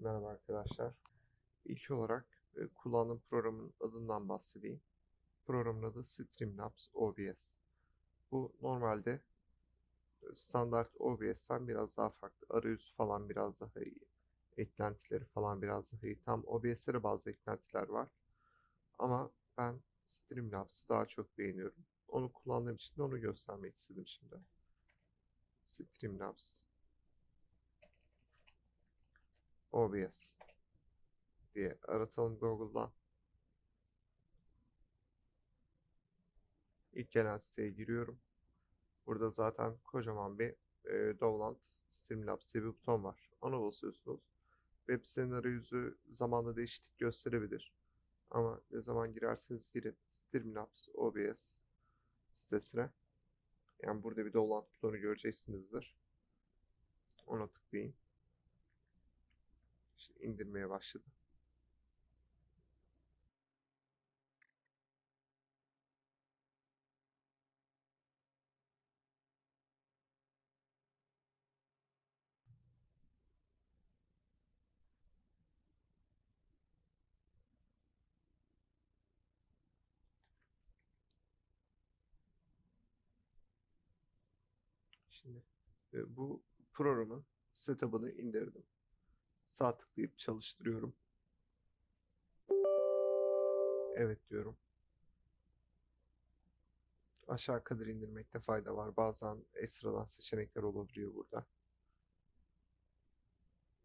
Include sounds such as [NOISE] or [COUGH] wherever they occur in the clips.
Merhaba arkadaşlar. İlk olarak e, kullandığım programın adından bahsedeyim. Programın adı Streamlabs OBS. Bu normalde e, standart OBS'ten biraz daha farklı. Arayüzü falan biraz daha iyi. Eklentileri falan biraz daha iyi. Tam OBS'e de bazı eklentiler var. Ama ben Streamlabs'ı daha çok beğeniyorum. Onu kullandığım için de onu göstermek istedim şimdi. Streamlabs OBS diye aratalım Google'dan. İlk gelen siteye giriyorum. Burada zaten kocaman bir e, Dovland Streamlabs diye bir buton var. Ona basıyorsunuz. Web sitenin arayüzü zamanla değişiklik gösterebilir. Ama ne zaman girerseniz girin Streamlabs OBS sitesine. Yani burada bir Dovland butonu göreceksinizdir. Ona tıklayın. İşte indirmeye başladı. Şimdi e, bu programın setup'ını indirdim. Sağ tıklayıp çalıştırıyorum. Evet diyorum. Aşağı kadar indirmekte fayda var. Bazen ekstradan seçenekler olabiliyor burada.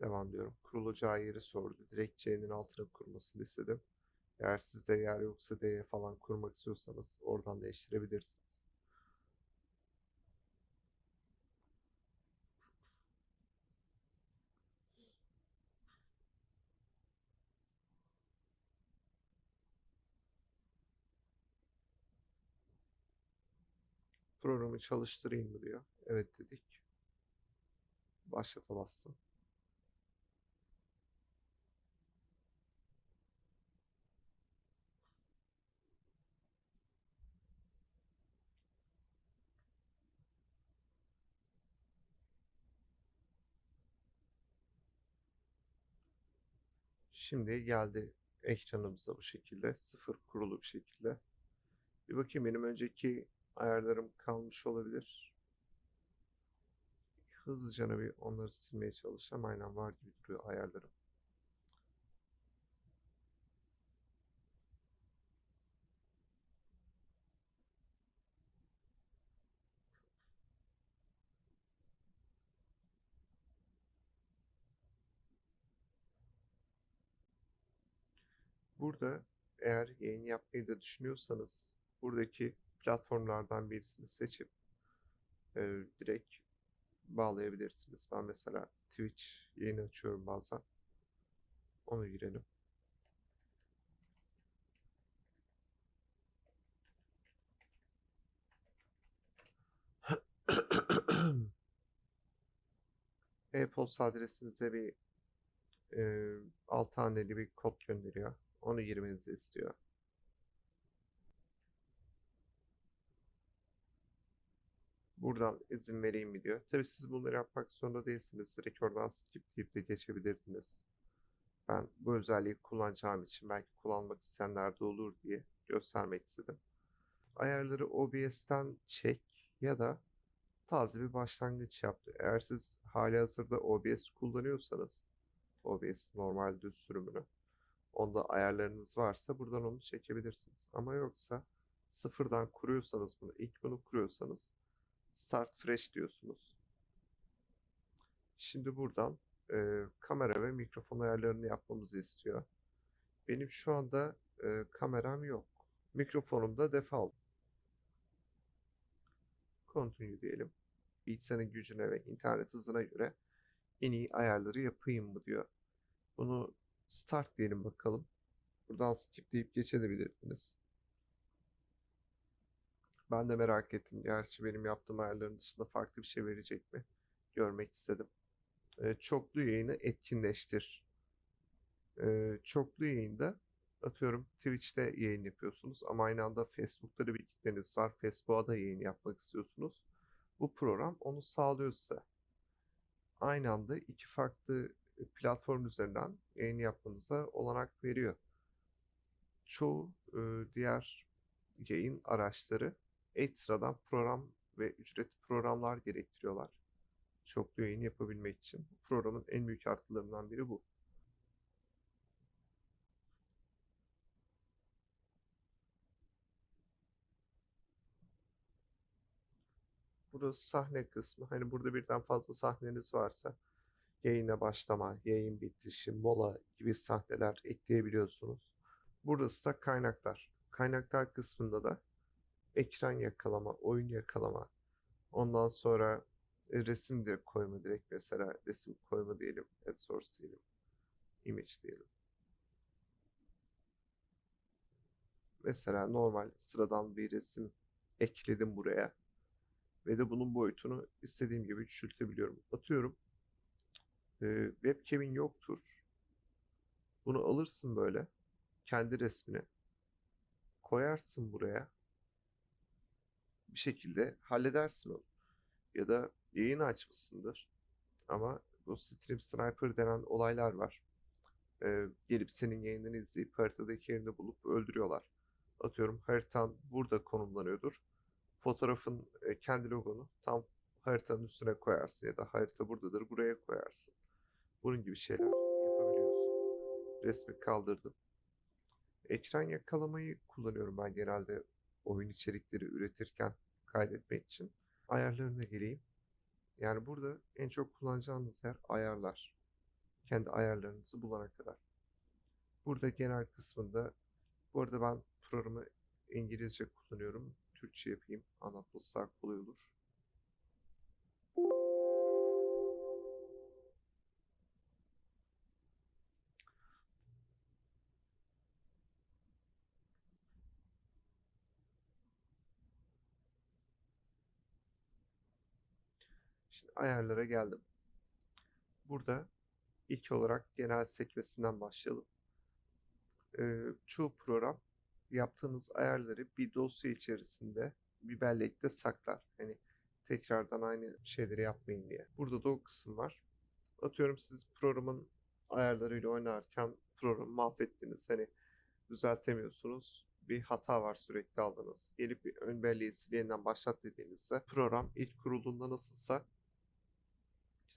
Devam diyorum. Kurulacağı yeri sordu. Direkt C'nin altına kurmasını istedim. Eğer sizde yer yoksa D'ye falan kurmak istiyorsanız oradan değiştirebilirsiniz. Programı çalıştırayım mı diyor. Evet dedik. Başlata bastım. Şimdi geldi ekranımıza bu şekilde. Sıfır kurulu bir şekilde. Bir bakayım benim önceki ayarlarım kalmış olabilir. Hızlıca bir onları silmeye çalışacağım. Aynen var gibi duruyor ayarlarım. Burada eğer yayın yapmayı da düşünüyorsanız buradaki platformlardan birisini seçip e, direkt bağlayabilirsiniz. Ben mesela Twitch yayını açıyorum bazen. Onu girelim. [COUGHS] E-posta adresinize bir e, 6 haneli bir kod gönderiyor. Onu girmenizi istiyor. Buradan izin vereyim mi diyor. Tabii siz bunları yapmak zorunda değilsiniz. Direkt oradan skip deyip de geçebilirdiniz. Ben bu özelliği kullanacağım için belki kullanmak isteyenler de olur diye göstermek istedim. Ayarları OBS'ten çek ya da taze bir başlangıç yaptı. Eğer siz hali hazırda OBS kullanıyorsanız OBS normal düz sürümünü onda ayarlarınız varsa buradan onu çekebilirsiniz. Ama yoksa sıfırdan kuruyorsanız bunu ilk bunu kuruyorsanız Start Fresh diyorsunuz. Şimdi buradan e, kamera ve mikrofon ayarlarını yapmamızı istiyor. Benim şu anda e, kameram yok. Mikrofonum da default. Continue diyelim. Bilgisayarın gücüne ve internet hızına göre en iyi ayarları yapayım mı diyor. Bunu start diyelim bakalım. Buradan skip deyip geçebilirsiniz. Ben de merak ettim. Gerçi benim yaptığım ayarların dışında farklı bir şey verecek mi? Görmek istedim. E, çoklu yayını etkinleştir. E, çoklu yayında atıyorum Twitch'te yayın yapıyorsunuz ama aynı anda Facebook'ta da bir kitleniz var. Facebook'a da yayın yapmak istiyorsunuz. Bu program onu sağlıyor size. Aynı anda iki farklı platform üzerinden yayın yapmanıza olanak veriyor. Çoğu e, diğer yayın araçları ekstradan program ve ücretli programlar gerektiriyorlar. Çoklu yayın yapabilmek için. Programın en büyük artılarından biri bu. Burası sahne kısmı. Hani burada birden fazla sahneniz varsa yayına başlama, yayın bitişi, mola gibi sahneler ekleyebiliyorsunuz. Burası da kaynaklar. Kaynaklar kısmında da ekran yakalama, oyun yakalama, ondan sonra e, resim de koyma direkt mesela resim koyma diyelim, add source diyelim, image diyelim. Mesela normal sıradan bir resim ekledim buraya ve de bunun boyutunu istediğim gibi küçültebiliyorum. Atıyorum e, webcam'in yoktur. Bunu alırsın böyle kendi resmini koyarsın buraya. Bir şekilde halledersin onu. Ya da yayın açmışsındır. Ama bu stream sniper denen olaylar var. Ee, gelip senin yayınını izleyip haritadaki yerini bulup öldürüyorlar. Atıyorum haritan burada konumlanıyordur. Fotoğrafın e, kendi logonu tam haritanın üstüne koyarsın ya da harita buradadır buraya koyarsın. Bunun gibi şeyler yapabiliyorsun. Resmi kaldırdım. Ekran yakalamayı kullanıyorum ben genelde oyun içerikleri üretirken kaydetmek için. Ayarlarına geleyim. Yani burada en çok kullanacağınız yer ayarlar. Kendi ayarlarınızı bulana kadar. Burada genel kısmında bu arada ben programı İngilizce kullanıyorum. Türkçe yapayım. Anlatması daha kolay olur. Ayarlara geldim. Burada ilk olarak genel sekmesinden başlayalım. Ee, çoğu program yaptığınız ayarları bir dosya içerisinde bir bellekte saklar. Hani tekrardan aynı şeyleri yapmayın diye. Burada da o kısım var. Atıyorum siz programın ayarlarıyla oynarken programı mahvettiniz. Hani düzeltemiyorsunuz. Bir hata var sürekli aldınız. Gelip bir ön belleği sil yeniden başlat dediğinizde program ilk kurulduğunda nasılsa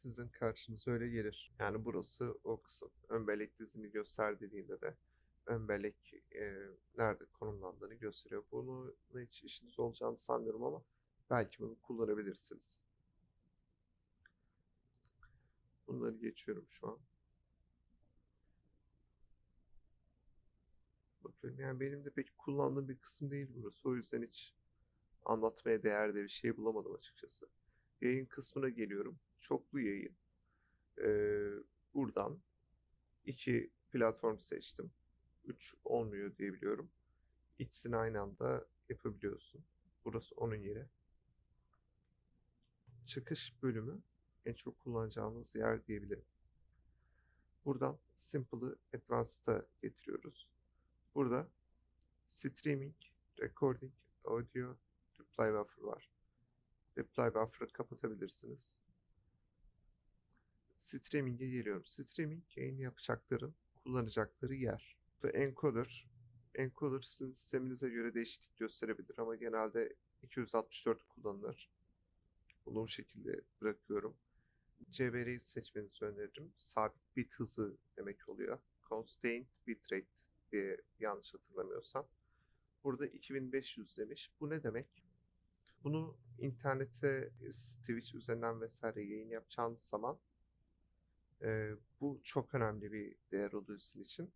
sizin karşınıza öyle gelir. Yani burası o kısım. Ön bellek dizini göster dediğinde de ön bellek e, nerede konumlandığını gösteriyor. Bunu hiç işiniz olacağını sanmıyorum ama belki bunu kullanabilirsiniz. Bunları geçiyorum şu an. Bakıyorum yani benim de pek kullandığım bir kısım değil burası. O yüzden hiç anlatmaya değer de bir şey bulamadım açıkçası. Yayın kısmına geliyorum. Çoklu yayın. Ee, buradan iki platform seçtim. 3 olmuyor diye biliyorum. İkisini aynı anda yapabiliyorsun. Burası onun yeri. Çıkış bölümü en çok kullanacağımız yer diyebilirim. Buradan Simple'ı Advanced'a getiriyoruz. Burada Streaming, Recording, Audio, Reply Buffer var. Reply Buffer'ı kapatabilirsiniz. Streaming'e geliyorum. Streaming yayın yapacakların kullanacakları yer. Ve encoder. Encoder sizin sisteminize göre değişiklik gösterebilir ama genelde 264 kullanılır. Bunu bu şekilde bırakıyorum. CBR'yi seçmenizi öneririm. Sabit bit hızı demek oluyor. Constrained bitrate diye yanlış hatırlamıyorsam. Burada 2500 demiş. Bu ne demek? Bunu internete Twitch üzerinden vesaire yayın yapacağınız zaman e, bu çok önemli bir değer oluyor sizin için.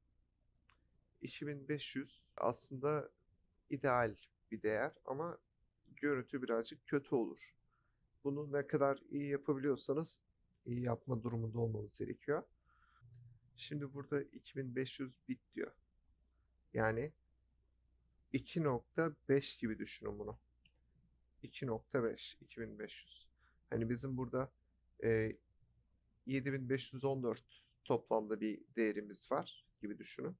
2500 aslında ideal bir değer ama görüntü birazcık kötü olur. Bunu ne kadar iyi yapabiliyorsanız iyi yapma durumunda olmanız gerekiyor. Şimdi burada 2500 bit diyor. Yani 2.5 gibi düşünün bunu. 2.5 2500. Hani bizim burada e, 7514 toplamda bir değerimiz var gibi düşünün.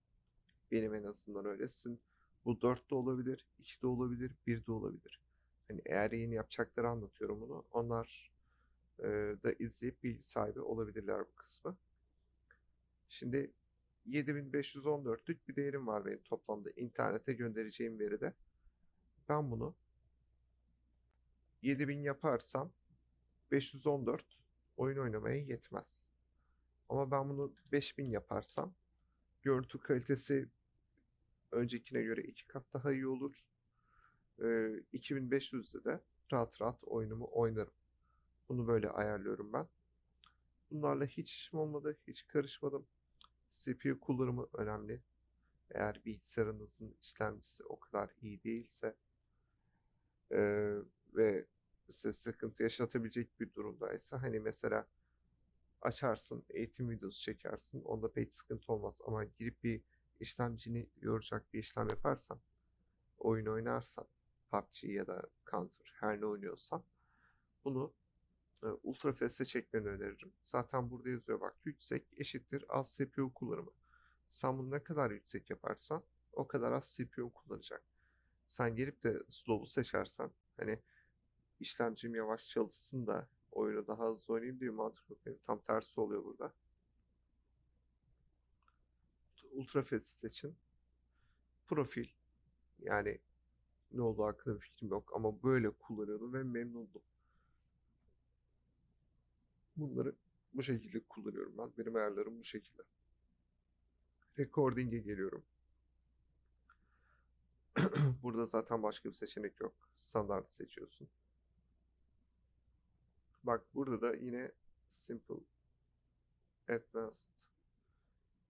Benim en azından öyle. Sizin bu 4 de olabilir, 2 de olabilir, 1 de olabilir. Hani eğer yeni yapacakları anlatıyorum bunu. Onlar e, da izleyip bilgi sahibi olabilirler bu kısmı. Şimdi 7514'lük bir değerim var benim toplamda internete göndereceğim veride. Ben bunu 7000 yaparsam 514 oyun oynamaya yetmez. Ama ben bunu 5000 yaparsam görüntü kalitesi öncekine göre iki kat daha iyi olur. Ee, 2500'de de rahat rahat oyunumu oynarım. Bunu böyle ayarlıyorum ben. Bunlarla hiç işim olmadı, hiç karışmadım. CPU kullanımı önemli. Eğer bilgisayarınızın işlemcisi o kadar iyi değilse eee, ve size sıkıntı yaşatabilecek bir durumdaysa hani mesela açarsın, eğitim videosu çekersin. Onda pek sıkıntı olmaz ama girip bir işlemcini yoracak bir işlem yaparsan, oyun oynarsan, PUBG ya da Counter her ne oynuyorsan bunu e, Ultra Fast'e çekmeni öneririm. Zaten burada yazıyor bak yüksek eşittir az CPU kullanımı. Sen bunu ne kadar yüksek yaparsan o kadar az CPU kullanacak. Sen gelip de slow'u seçersen hani işlemcim yavaş çalışsın da oyunu daha hızlı oynayayım diye mantık yok. Yani tam tersi oluyor burada. Ultra Fast seçin. Profil yani ne olduğu hakkında fikrim yok ama böyle kullanıyordum ve memnundum. Bunları bu şekilde kullanıyorum ben. Benim ayarlarım bu şekilde. Recording'e geliyorum. [CLEARS THROAT] Burada zaten başka bir seçenek yok. Standart seçiyorsun. Bak burada da yine Simple Advanced.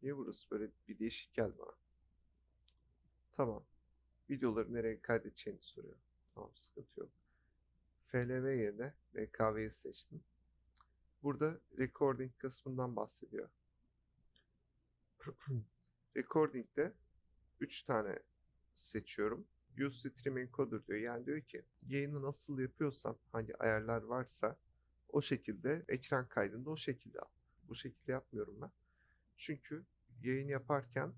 Niye burası böyle bir değişik geldi bana? Tamam. Videoları nereye kaydedeceğini soruyor. Tamam sıkıntı yok. FLV yerine VKV'yi seçtim. Burada recording kısmından bahsediyor. [CLEARS THROAT] Recording'de 3 tane seçiyorum. Use stream encoder diyor. Yani diyor ki yayını nasıl yapıyorsam hangi ayarlar varsa o şekilde ekran kaydında o şekilde al. Bu şekilde yapmıyorum ben. Çünkü yayın yaparken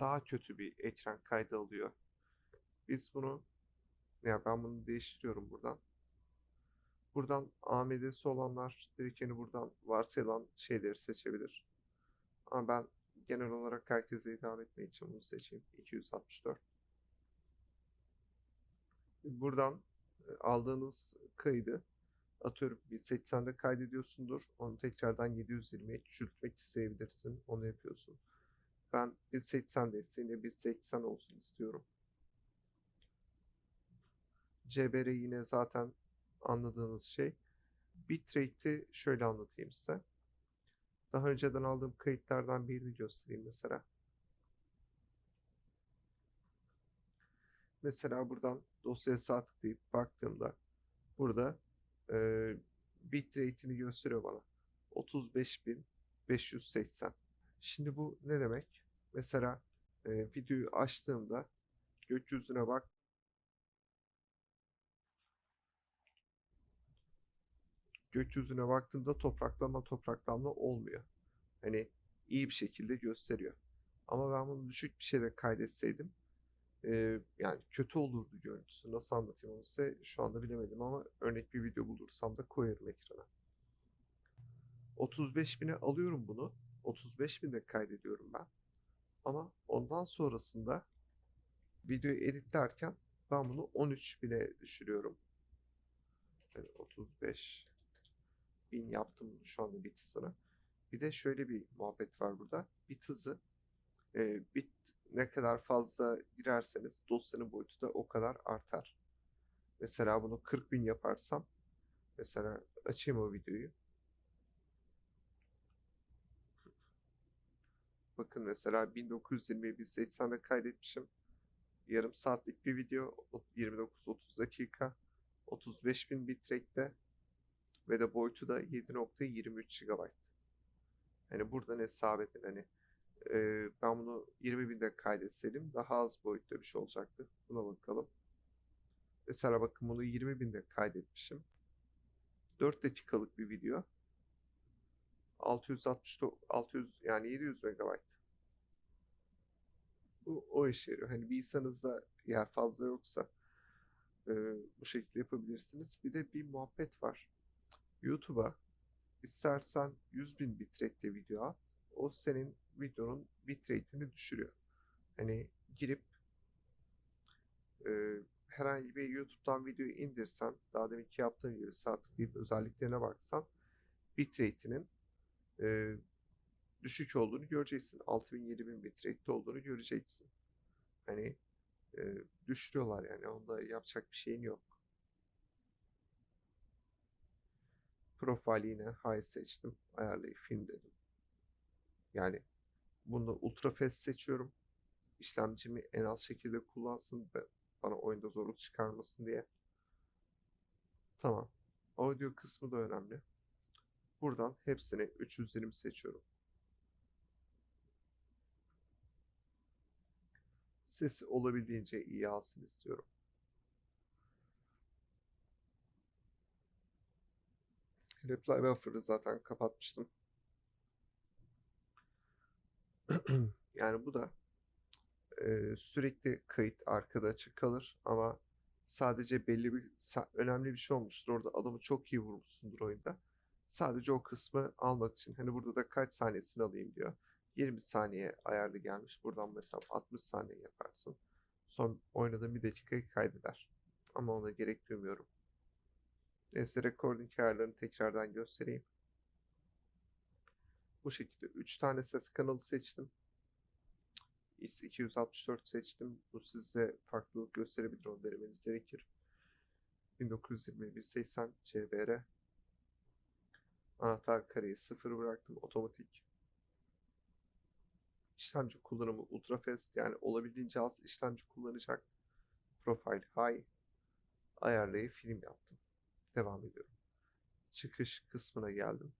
daha kötü bir ekran kaydı alıyor. Biz bunu ya ben bunu değiştiriyorum buradan. Buradan AMD'si olanlar direkt buradan varsayılan şeyleri seçebilir. Ama ben genel olarak herkese hitap etmek için bunu seçeyim. 264. Buradan e, aldığınız kaydı atıyorum 1080'de kaydediyorsundur. Onu tekrardan 720'ye küçültmek isteyebilirsin. Onu yapıyorsun. Ben 1080'de yine 1080 olsun istiyorum. CBR yine zaten anladığınız şey. Bitrate'i şöyle anlatayım size. Daha önceden aldığım kayıtlardan birini göstereyim mesela. Mesela buradan dosyaya sağ tıklayıp baktığımda burada e, bitrate'ini gösteriyor bana. 35.580. Şimdi bu ne demek? Mesela e, videoyu açtığımda gökyüzüne bak gökyüzüne baktığımda topraklanma topraklanma olmuyor. Hani iyi bir şekilde gösteriyor. Ama ben bunu düşük bir şeyle kaydetseydim e, yani kötü olurdu görüntüsü. Nasıl anlatayım onu size şu anda bilemedim ama örnek bir video bulursam da koyarım ekrana. 35.000'e alıyorum bunu. 35.000'de kaydediyorum ben. Ama ondan sonrasında videoyu editlerken ben bunu 13.000'e düşürüyorum. Yani 35 bin yaptım şu anda bit hızını. Bir de şöyle bir muhabbet var burada. Bit hızı e, bit ne kadar fazla girerseniz dosyanın boyutu da o kadar artar. Mesela bunu 40 bin yaparsam mesela açayım o videoyu. Bakın mesela 1920'yi 1080'de kaydetmişim. Yarım saatlik bir video 29-30 dakika 35.000 bitrate'de ve de boyutu da 7.23 GB. Hani buradan hesap edin hani e, ben bunu 20.000'de kaydetseydim daha az boyutta bir şey olacaktı. Buna bakalım. Mesela bakın bunu 20.000'de kaydetmişim. 4 dakikalık bir video. 660 600 yani 700 MB. Bu o işe yarıyor. Hani bilgisayarınızda yer fazla yoksa e, bu şekilde yapabilirsiniz. Bir de bir muhabbet var. YouTube'a istersen 100.000 bitrate'de video at. O senin videonun bitrate'ini düşürüyor. Hani girip e, herhangi bir YouTube'dan videoyu indirsen, daha deminki yaptığın gibi sağ tıklayıp özelliklerine baksan bitrate'inin e, düşük olduğunu göreceksin. 6000-7000 bitrate'de olduğunu göreceksin. Hani e, düşürüyorlar yani. Onda yapacak bir şeyin yok. Profile yine high seçtim. Ayarlayıp film dedim. Yani bunda ultra fast seçiyorum. İşlemcimi en az şekilde kullansın ve bana oyunda zorluk çıkarmasın diye. Tamam. Audio kısmı da önemli. Buradan hepsini 320 seçiyorum. Sesi olabildiğince iyi alsın istiyorum. Reply buffer'ı zaten kapatmıştım. [CLEARS THROAT] yani bu da e, sürekli kayıt arkada açık kalır ama sadece belli bir önemli bir şey olmuştur. Orada adamı çok iyi vurmuşsundur oyunda. Sadece o kısmı almak için. Hani burada da kaç saniyesini alayım diyor. 20 saniye ayarlı gelmiş. Buradan mesela 60 saniye yaparsın. Son oynadığın bir dakikayı kaydeder. Ama ona gerek duymuyorum. Neyse recording ayarlarını tekrardan göstereyim. Bu şekilde 3 tane ses kanalı seçtim. X264 seçtim. Bu size farklılık gösterebilir. Onu denemeniz gerekir. 1920 1080 CBR. Anahtar kareyi sıfır bıraktım. Otomatik. İşlemci kullanımı ultra fast yani olabildiğince az işlemci kullanacak. Profile high. Ayarlayıp film yaptım. Devam ediyorum. Çıkış kısmına geldim.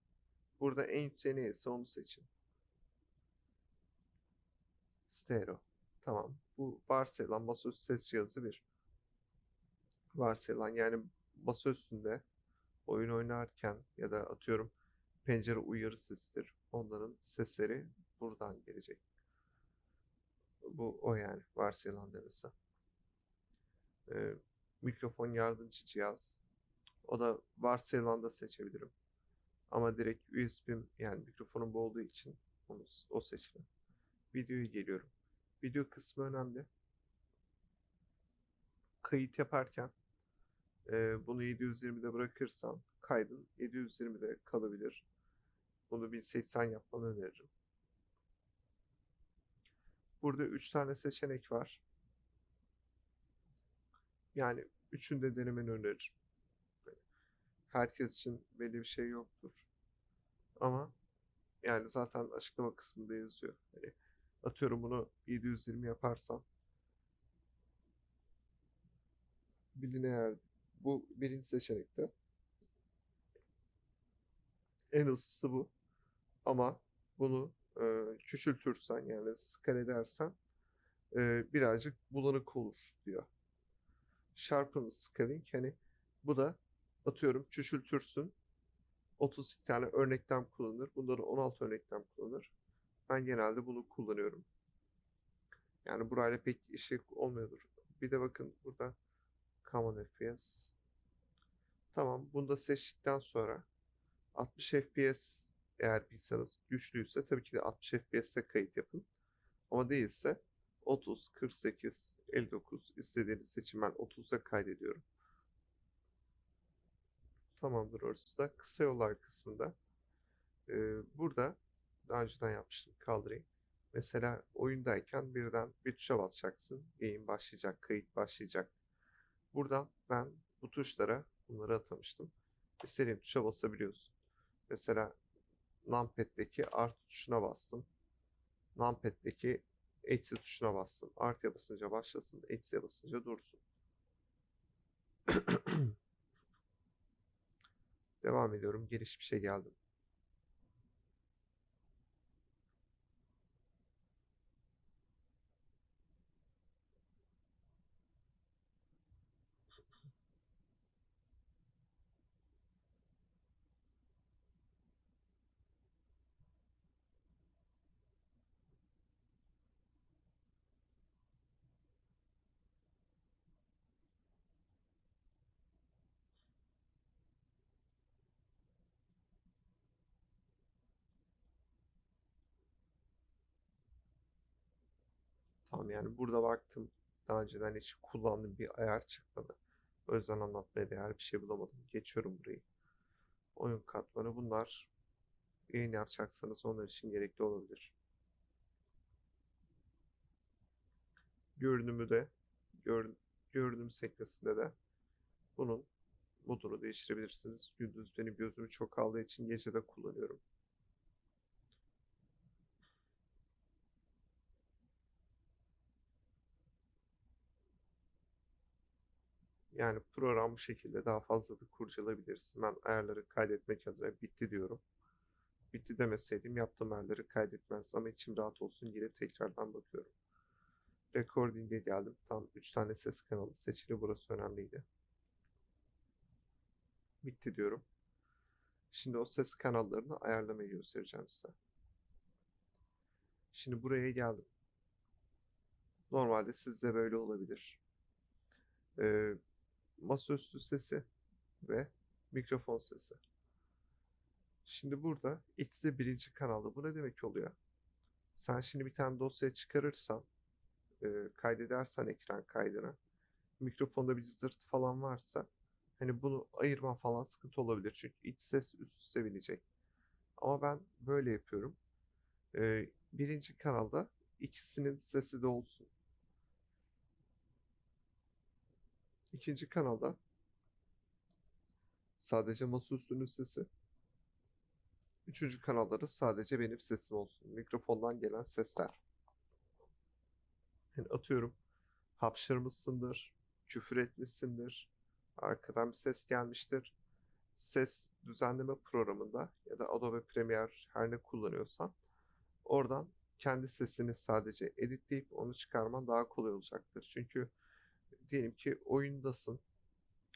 Burada en yüksek neyse onu seçin. Stereo. Tamam. Bu varsayılan masaüstü ses cihazı bir. Varsayılan yani masa üstünde oyun oynarken ya da atıyorum pencere uyarı sesidir. Onların sesleri buradan gelecek. Bu o yani varsayılan demesi. Ee, mikrofon yardımcı cihaz. O da varsayılan da seçebilirim. Ama direkt USB'm yani mikrofonum bu olduğu için onu, o seçilir. Videoya geliyorum. Video kısmı önemli. Kayıt yaparken e, bunu 720'de bırakırsam kaydın 720'de kalabilir. Bunu 1080 yapmanı öneririm. Burada 3 tane seçenek var. Yani üçünü de denemeni öneririm. Herkes için belli bir şey yoktur. Ama yani zaten açıklama kısmında yazıyor. Hani atıyorum bunu 720 yaparsam bilin eğer bu birinci seçenekte en hızlısı bu. Ama bunu e, küçültürsen yani skale edersen e, birazcık bulanık olur diyor. Sharpen scaling hani bu da atıyorum küçültürsün 32 tane örneklem kullanır. Bunları 16 örneklem kullanır. Ben genelde bunu kullanıyorum. Yani burayla pek işi olmuyordur. Bir de bakın burada Common FPS. Tamam bunu da seçtikten sonra 60 FPS eğer bilgisayarınız güçlüyse tabii ki de 60 FPS'te kayıt yapın. Ama değilse 30, 48, 59 istediğiniz seçim ben 30'da kaydediyorum. Tamamdır orası da. Kısa yollar kısmında. Ee, burada daha önceden yapmıştım. Kaldırayım. Mesela oyundayken birden bir tuşa basacaksın. Yayın başlayacak, kayıt başlayacak. Buradan ben bu tuşlara bunları atamıştım. İstediğin tuşa basabiliyorsun. Mesela numpad'deki artı tuşuna bastım. Numpad'deki eksi tuşuna bastım. Artıya basınca başlasın, eksiye basınca dursun. [CLEARS THROAT] Devam ediyorum. Şey geldim. Tamam yani burada baktım daha önceden hiç kullandığım bir ayar çıkmadı. O yüzden anlatmaya değer bir şey bulamadım. Geçiyorum burayı. Oyun katmanı bunlar yayın yapacaksanız onlar için gerekli olabilir. Görünümü de gör, görünüm sekmesinde de bunun modunu değiştirebilirsiniz. Gündüz benim gözümü çok aldığı için gece de kullanıyorum. Yani program bu şekilde daha fazla da kurcalayabilirsin. Ben ayarları kaydetmek adına bitti diyorum. Bitti demeseydim yaptığım ayarları kaydetmez ama içim rahat olsun girip tekrardan bakıyorum. Recording'e geldim. Tam 3 tane ses kanalı seçili. Burası önemliydi. Bitti diyorum. Şimdi o ses kanallarını ayarlamayı göstereceğim size. Şimdi buraya geldim. Normalde sizde böyle olabilir. Ee, masaüstü sesi ve mikrofon sesi. Şimdi burada X'de birinci kanalda bu ne demek oluyor? Sen şimdi bir tane dosya çıkarırsan, e, kaydedersen ekran kaydına, mikrofonda bir zırt falan varsa, hani bunu ayırma falan sıkıntı olabilir. Çünkü iç ses üst üste binecek. Ama ben böyle yapıyorum. E, birinci kanalda ikisinin sesi de olsun. İkinci kanalda sadece masaüstünün sesi. Üçüncü kanalda da sadece benim sesim olsun. Mikrofondan gelen sesler. Yani atıyorum hapşırmışsındır, küfür etmişsindir, arkadan bir ses gelmiştir. Ses düzenleme programında ya da Adobe Premiere her ne kullanıyorsan oradan kendi sesini sadece editleyip onu çıkarman daha kolay olacaktır. Çünkü diyelim ki oyundasın,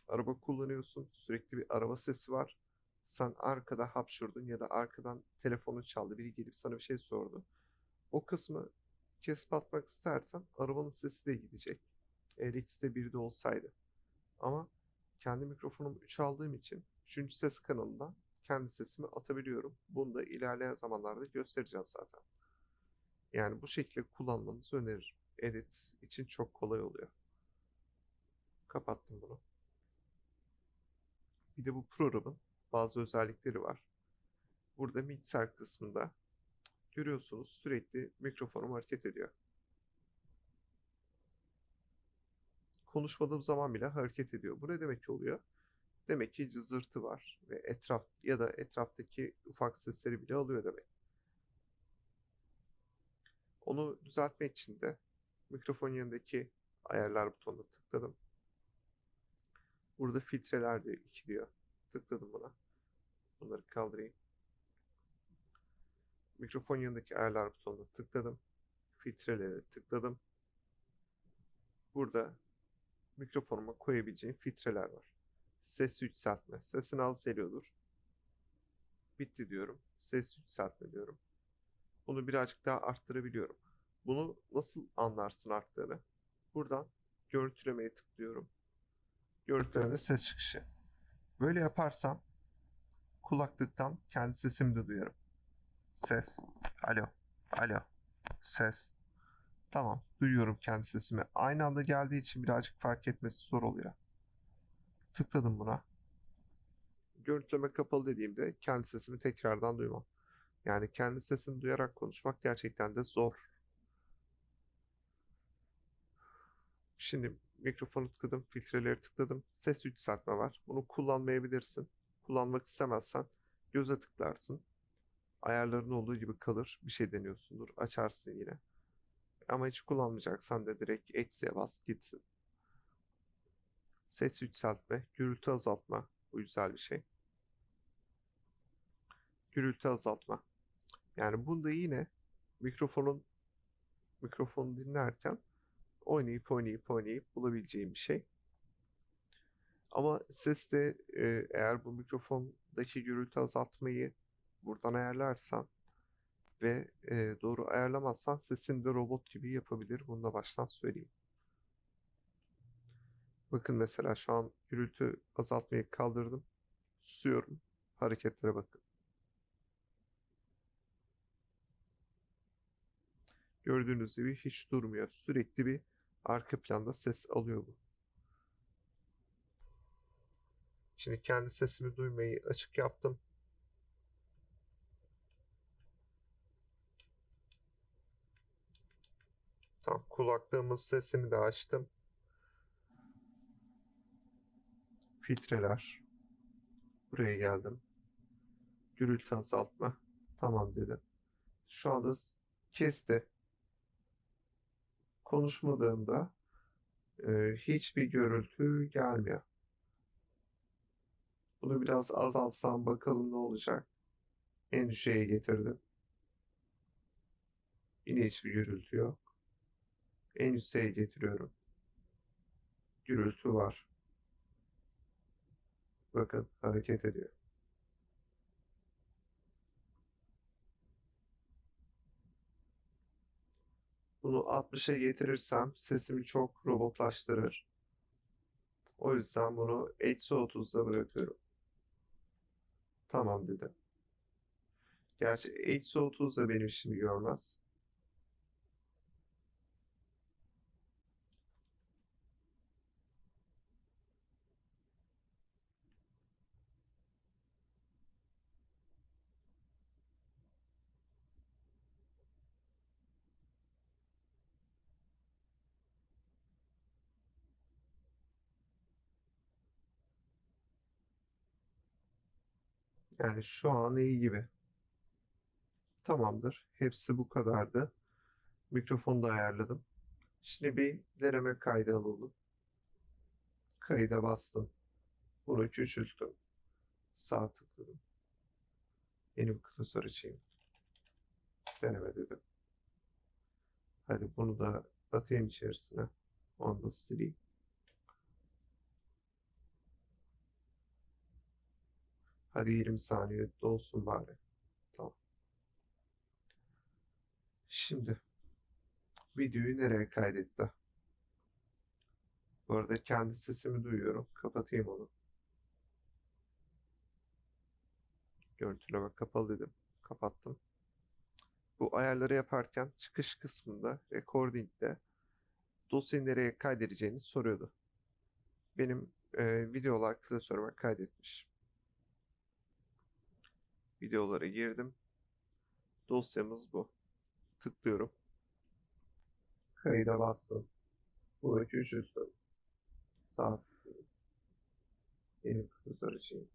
araba kullanıyorsun, sürekli bir araba sesi var. Sen arkada hapşurdun ya da arkadan telefonu çaldı, biri gelip sana bir şey sordu. O kısmı kesip atmak istersen arabanın sesi de gidecek. Eğer X'de bir de olsaydı. Ama kendi mikrofonumu 3 aldığım için 3. ses kanalından kendi sesimi atabiliyorum. Bunu da ilerleyen zamanlarda göstereceğim zaten. Yani bu şekilde kullanmanızı öneririm. Edit için çok kolay oluyor. Kapattım bunu. Bir de bu programın bazı özellikleri var. Burada mikser kısmında görüyorsunuz sürekli mikrofonum hareket ediyor. Konuşmadığım zaman bile hareket ediyor. Bu ne demek oluyor? Demek ki cızırtı var ve etraf ya da etraftaki ufak sesleri bile alıyor demek. Onu düzeltmek için de mikrofon yanındaki ayarlar butonuna tıkladım. Burada filtreler diyor, iki diyor. Tıkladım buna. Bunları kaldırayım. Mikrofon yanındaki ayarlar butonuna tıkladım. Filtrelere tıkladım. Burada mikrofonuma koyabileceğim filtreler var. Ses yükseltme. Sesini az geliyordur. Bitti diyorum. Ses yükseltme diyorum. Bunu birazcık daha arttırabiliyorum. Bunu nasıl anlarsın arttığını? Buradan görüntülemeye tıklıyorum. Görüntülemede ses çıkışı. Böyle yaparsam kulaklıktan kendi sesimi de duyarım. Ses. Alo. Alo. Ses. Tamam. Duyuyorum kendi sesimi. Aynı anda geldiği için birazcık fark etmesi zor oluyor. Tıkladım buna. Görüntüleme kapalı dediğimde kendi sesimi tekrardan duymam. Yani kendi sesini duyarak konuşmak gerçekten de zor. Şimdi mikrofonu tıkladım, filtreleri tıkladım. Ses yükseltme var. Bunu kullanmayabilirsin. Kullanmak istemezsen göze tıklarsın. Ayarların olduğu gibi kalır. Bir şey deniyorsundur. Açarsın yine. Ama hiç kullanmayacaksan da direkt eksiye bas gitsin. Ses yükseltme, gürültü azaltma. Bu güzel bir şey. Gürültü azaltma. Yani bunda yine mikrofonun mikrofonu dinlerken oynayıp oynayıp oynayıp bulabileceğim bir şey. Ama ses de e, eğer bu mikrofondaki gürültü azaltmayı buradan ayarlarsan ve e, doğru ayarlamazsan sesini de robot gibi yapabilir. Bunu da baştan söyleyeyim. Bakın mesela şu an gürültü azaltmayı kaldırdım. Susuyorum. Hareketlere bakın. Gördüğünüz gibi hiç durmuyor. Sürekli bir arka planda ses alıyor bu. Şimdi kendi sesimi duymayı açık yaptım. Tamam, kulaklığımın sesini de açtım. Filtreler. Buraya geldim. Gürültü azaltma. Tamam dedim. Şu anda kesti. Konuşmadığımda e, hiçbir gürültü gelmiyor. Bunu biraz azaltsam bakalım ne olacak. En düşüğe getirdim. Yine hiçbir gürültü yok. En yükseğe getiriyorum. Gürültü var. Bakın hareket ediyor. Bunu 60'a getirirsem sesimi çok robotlaştırır. O yüzden bunu eksi 30'da bırakıyorum. Tamam dedim. Gerçi eksi 30 da benim işimi görmez. Yani şu an iyi gibi. Tamamdır. Hepsi bu kadardı. Mikrofonu da ayarladım. Şimdi bir deneme kaydı alalım. Kayıda bastım. Bunu küçülttüm. Sağ tıkladım. Yeni bir klasör açayım. Deneme dedim. Hadi bunu da atayım içerisine. Onu da sileyim. Hadi 20 saniye dolsun bari. Tamam. Şimdi videoyu nereye kaydetti? Bu arada kendi sesimi duyuyorum. Kapatayım onu. Görüntüleme kapalı dedim. Kapattım. Bu ayarları yaparken çıkış kısmında recording'de dosyayı nereye kaydedeceğini soruyordu. Benim e, videolar klasörüme kaydetmiş. Videolara girdim. Dosyamız bu. Tıklıyorum. Kayıda bastım. Küçülttüm. Sağ tıkladım. Yeni klasör açayım.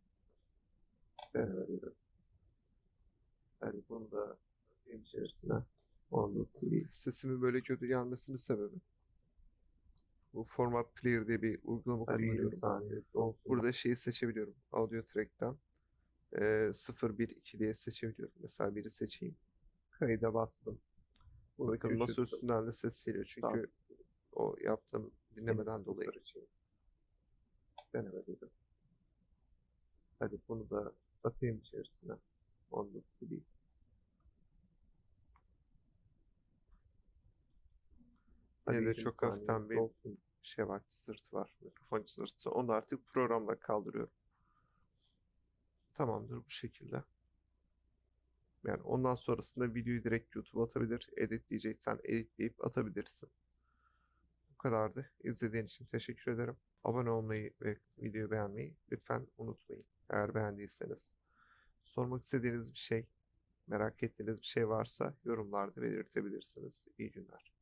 Deneme dedim. Hadi bunu da içerisine. Sileyim. Sesimin böyle kötü gelmesinin sebebi. Bu Format Player diye bir uygulama Hadi 20 kullanıyorum. Burada şeyi seçebiliyorum. Audio Track'ten. Ee, 0, 1, 2 diye seçebiliyorum. Mesela biri seçeyim. Kayıda bastım. Bakın masa üstünden de ses geliyor. Çünkü o yaptığım dinlemeden dolayı. Deneme dedim. Hadi bunu da atayım içerisine. Onu da sileyim. Yine de 20 çok hafiften bir olsun. şey var, sırtı var. Mikrofon sırtı. Onu artık programla kaldırıyorum. Tamamdır bu şekilde. Yani ondan sonrasında videoyu direkt YouTube'a atabilir. Editleyeceksen editleyip atabilirsin. Bu kadardı. İzlediğin için teşekkür ederim. Abone olmayı ve videoyu beğenmeyi lütfen unutmayın. Eğer beğendiyseniz. Sormak istediğiniz bir şey, merak ettiğiniz bir şey varsa yorumlarda belirtebilirsiniz. İyi günler.